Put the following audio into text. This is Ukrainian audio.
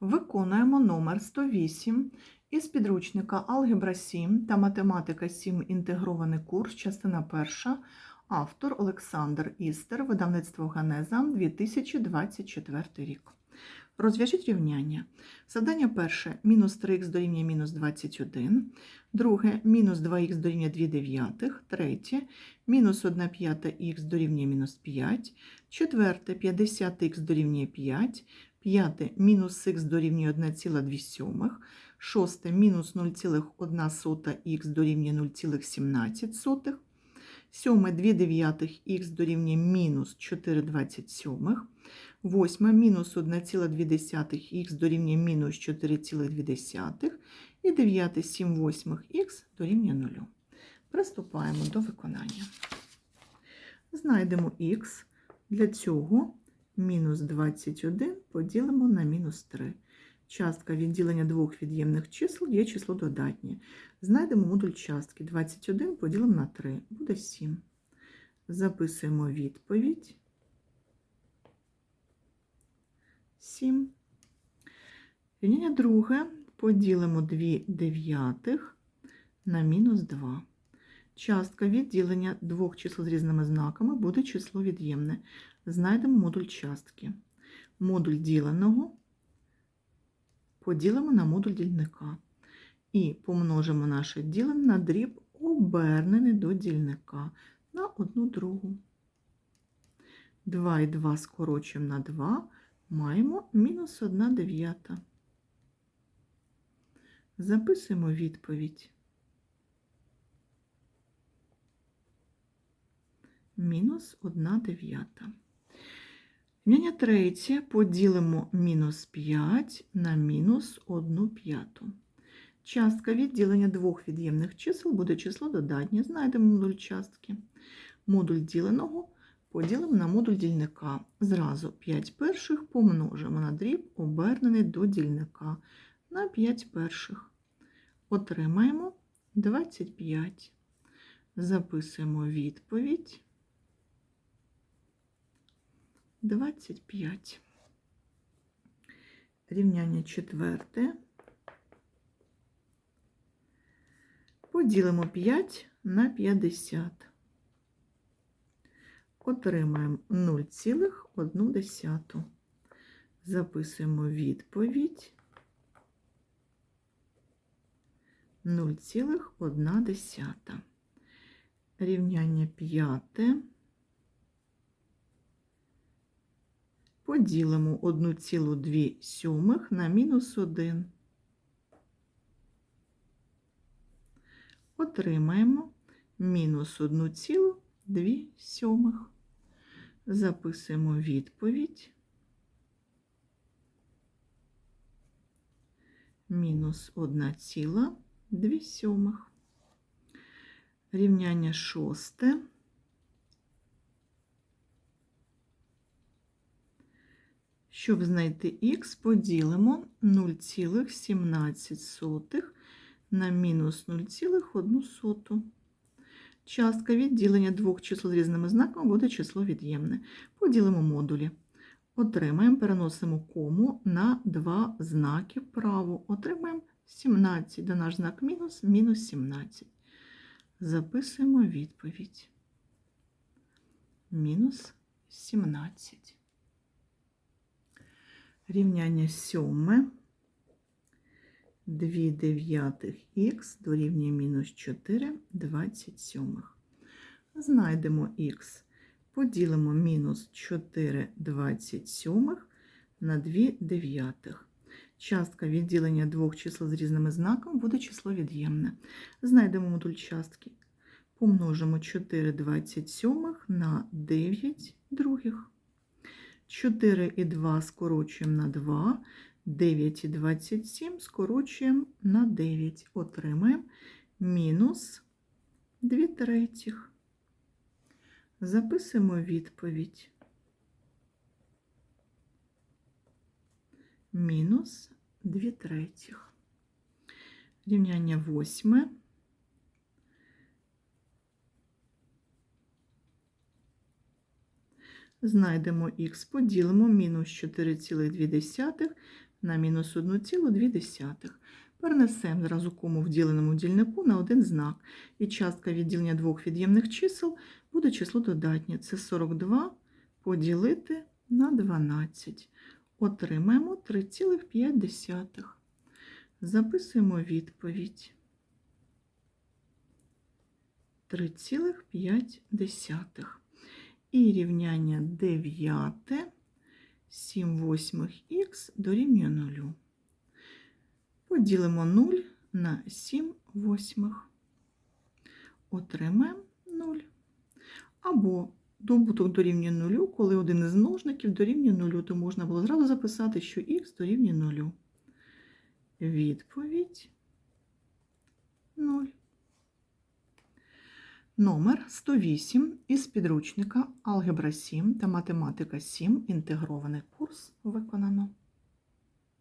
Виконуємо номер 108 із підручника Алгебра 7 та Математика 7. Інтегрований курс, частина 1. Автор Олександр Істер, видавництво Ганеза, 2024 рік. Розв'яжіть рівняння. Завдання перше – мінус 3х дорівнює мінус 21. Друге – мінус 2х дорівнює 2 дев'ятих. Третє – мінус 1 п'ята х дорівнює мінус 5. Четверте – 50х дорівнює 5. П'яте – мінус х дорівнює 1,2 сьомих. Шосте – мінус 0,1 х дорівнює 0,17. Сьоме – 2 дев'ятих х дорівнює мінус 4,27. Восьме – мінус 1,2 х дорівнює мінус 4,2. І дев'яте – 7 восьмих х дорівнює 0. Приступаємо до виконання. Знайдемо х. Для цього мінус 21 поділимо на мінус 3. Частка відділення двох від'ємних чисел є число додатнє. Знайдемо модуль частки. 21 поділимо на 3. Буде 7. Записуємо відповідь. 7. Рівняння друге. Поділимо 2 дев'ятих на мінус 2. Частка відділення двох чисел з різними знаками буде число від'ємне. Знайдемо модуль частки. Модуль діленого поділимо на модуль дільника. І помножимо наше ділене на дріб, обернений до дільника на одну другу. 2 і 2 скорочуємо на 2, маємо мінус 1 дев'ята. Записуємо відповідь. Мінус 1 дев'ята. Рівняння третє поділимо мінус 5 на мінус 1 п'яту. Частка відділення двох від'ємних чисел буде число додатнє. Знайдемо модуль частки. Модуль діленого поділимо на модуль дільника. Зразу 5 перших помножимо на дріб, обернений до дільника на 5 перших. Отримаємо 25. Записуємо відповідь. 25. Рівняння четверте. Поділимо 5 на 50. Отримаємо 0,1. Записуємо відповідь 0,1. Рівняння п'яте. Поділимо 1,2 сьомих на мінус 1. Отримаємо мінус 1,2 сьомих. Записуємо відповідь. Мінус 1,2 сьомих. Рівняння шосте. Щоб знайти х, поділимо 0,17 на мінус 0,1. Частка відділення двох чисел різними знаками буде число від'ємне. Поділимо модулі. Отримаємо, переносимо кому на два знаки вправо. Отримаємо 17, де наш знак мінус, мінус 17. Записуємо відповідь. Мінус 17. Рівняння сьоме. 2 дев'ятих х дорівнює мінус 4 27. Знайдемо х. Поділимо мінус 4 27 на 2 дев'ятих. Частка відділення двох чисел з різними знаками буде число від'ємне. Знайдемо модуль частки. Помножимо 4 27 на 9 других. 4 і 2 скорочуємо на 2, 9 і 27 скорочуємо на 9. Отримаємо мінус 2 третіх. Записуємо відповідь. Мінус 2 третіх. Рівняння восьме. Знайдемо х, поділимо мінус 4,2 на мінус 1,2. Перенесемо зразу кому в діленому дільнику на один знак. І частка відділення двох від'ємних чисел буде число додатнє. Це 42 поділити на 12. Отримаємо 3,5. Записуємо відповідь. 3,5. І рівняння 9 7 восьмих х дорівнює 0. Поділимо 0 на 7 восьмих. Отримаємо 0. Або добуток дорівнює 0, коли один із множників дорівнює 0, то можна було зразу записати, що х дорівнює 0. Відповідь 0. Номер 108 із підручника Алгебра 7 та математика 7. Інтегрований курс виконано.